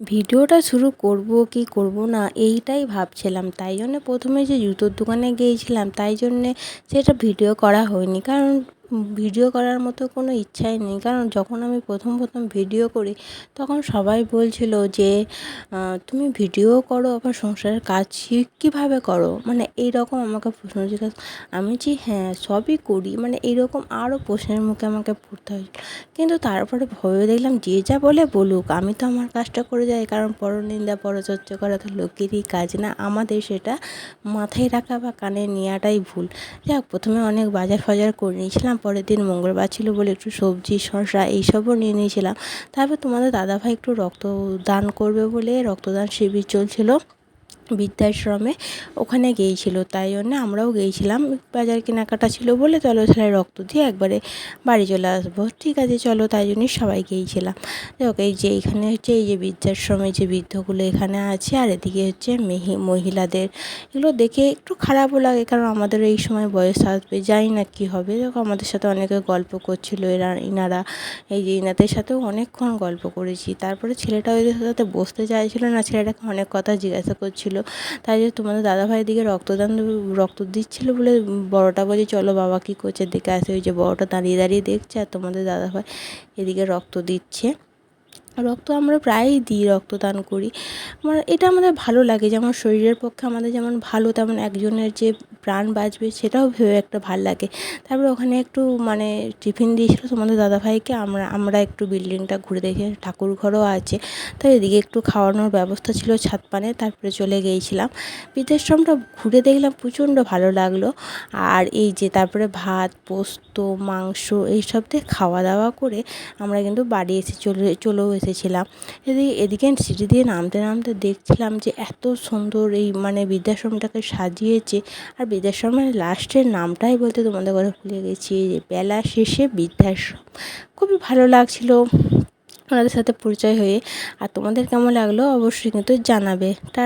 ভিডিওটা শুরু করব কি করব না, এইটাই ভাবছিলাম। তাই জন্য প্রথমে যে জুতোর দোকানে গিয়েছিলাম, তাই জন্যে সেটা ভিডিও করা হয়নি। কারণ ভিডিও করার মতো কোনো ইচ্ছাই নেই। কারণ যখন আমি প্রথম প্রথম ভিডিও করি, তখন সবাই বলছিল যে তুমি ভিডিও করো, আবার সংসারের কাজ কীভাবে করো? মানে এইরকম আমাকে প্রশ্ন জিজ্ঞাসা আমি যে হ্যাঁ সবই করি। মানে এইরকম আরও প্রশ্নের মুখে আমাকে পড়তে হয়। কিন্তু তারপরে ভেবে দেখলাম, যে যা বলে বলুক, আমি তো আমার কাজটা করে যাই। কারণ পরনিন্দা, পরচর্চা করা তো লোকেরই কাজ না। আমাদের সেটা মাথায় রাখা বা কানে নেওয়াটাই ভুল। যাক, প্রথমে অনেক বাজার ফাজার করে নিয়েছিলাম। পরের দিন মঙ্গলবার ছিল বলে একটু সবজি, শসা এইসবও নিয়ে নিয়েছিলাম। তারপর তোমাদের দাদাভাই একটু রক্তদান করবে বলে রক্তদান শিবির চলছিল। বৃদ্ধাশ্রমে ওখানে গিয়েছিল, তাই জন্যে আমরাও গিয়েছিলাম। বাজার কেনাকাটা ছিল বলে চলো তাহলে রক্ত দিয়ে একবারে বাড়ি চলে আসব। ঠিক আছে, চলো তাই জন্যই সবাই গিয়েছিলাম। যাক এই যে এইখানে হচ্ছে, এই যে বৃদ্ধাশ্রমে যে বৃদ্ধগুলো এখানে আছে, আর এদিকে হচ্ছে মেহি, মহিলাদের, এগুলো দেখে একটু খারাপও লাগে, কারণ আমাদের এই সময় বয়স আসবে, জানি না কী হবে। দেখো, আমাদের সাথে অনেকে গল্প করছিল, এরা, ইনারা, এই যে ইনাদের সাথেও অনেকক্ষণ গল্প করেছি। তারপরে ছেলেটা ওদের সাথে বসতে চাইছিল না, ছেলেটাকে অনেক কথা জিজ্ঞাসা করছিল। তাই যে তোমাদের দাদাভাই দিকে রক্তদান রক্ত দিচ্ছিল বলে, বড়টা বলছে, চলো বাবা কী করছে? দেখে আসে, ওই যে বড়টা দাঁড়িয়ে দাঁড়িয়ে দেখছে, আর তোমাদের দাদাভাই এদিকে রক্ত দিচ্ছে। রক্ত আমরা প্রায়ই দিই, রক্তদান করি। আমার, এটা আমাদের ভালো লাগে, যেমন শরীরের পক্ষে আমাদের যেমন ভালো, তেমন একজনের যে প্রাণ বাঁচবে সেটাও ভেবে একটা ভালো লাগে। তারপরে ওখানে একটু মানে টিফিন দিয়েছিলো তোমাদের দাদাভাইকে, আমরা আমরা একটু বিল্ডিংটা ঘুরে দেখে ঠাকুর ঘরও আছে। তো এদিকে একটু খাওয়ানোর ব্যবস্থা ছিল ছাদ পানে, তারপরে চলে গিয়েছিলাম। বৃদ্ধাশ্রমটা ঘুরে দেখলাম, প্রচণ্ড ভালো লাগল। আর এই যে তারপরে ভাত, পোস্ত, মাংস, এইসব দিয়ে খাওয়া দাওয়া করে আমরা কিন্তু বাড়ি এসে চলে, চলেও এসেছিলাম এদিকে এদিকে সিঁড়ি দিয়ে নামতে নামতে দেখছিলাম যে এত সুন্দর এই মানে বৃদ্ধাশ্রমটাকে সাজিয়েছে। আর বৃদ্ধাশ্রমের লাস্টের নামটাই বলতে তোমাদের কথা ভুলে গেছি বেলা শেষে বৃদ্ধাশ্রম। খুবই ভালো লাগছিল ওনাদের সাথে পরিচয় হয়ে। আর তোমাদের কেমন লাগল অবশ্যই কিন্তু জানাবে। টা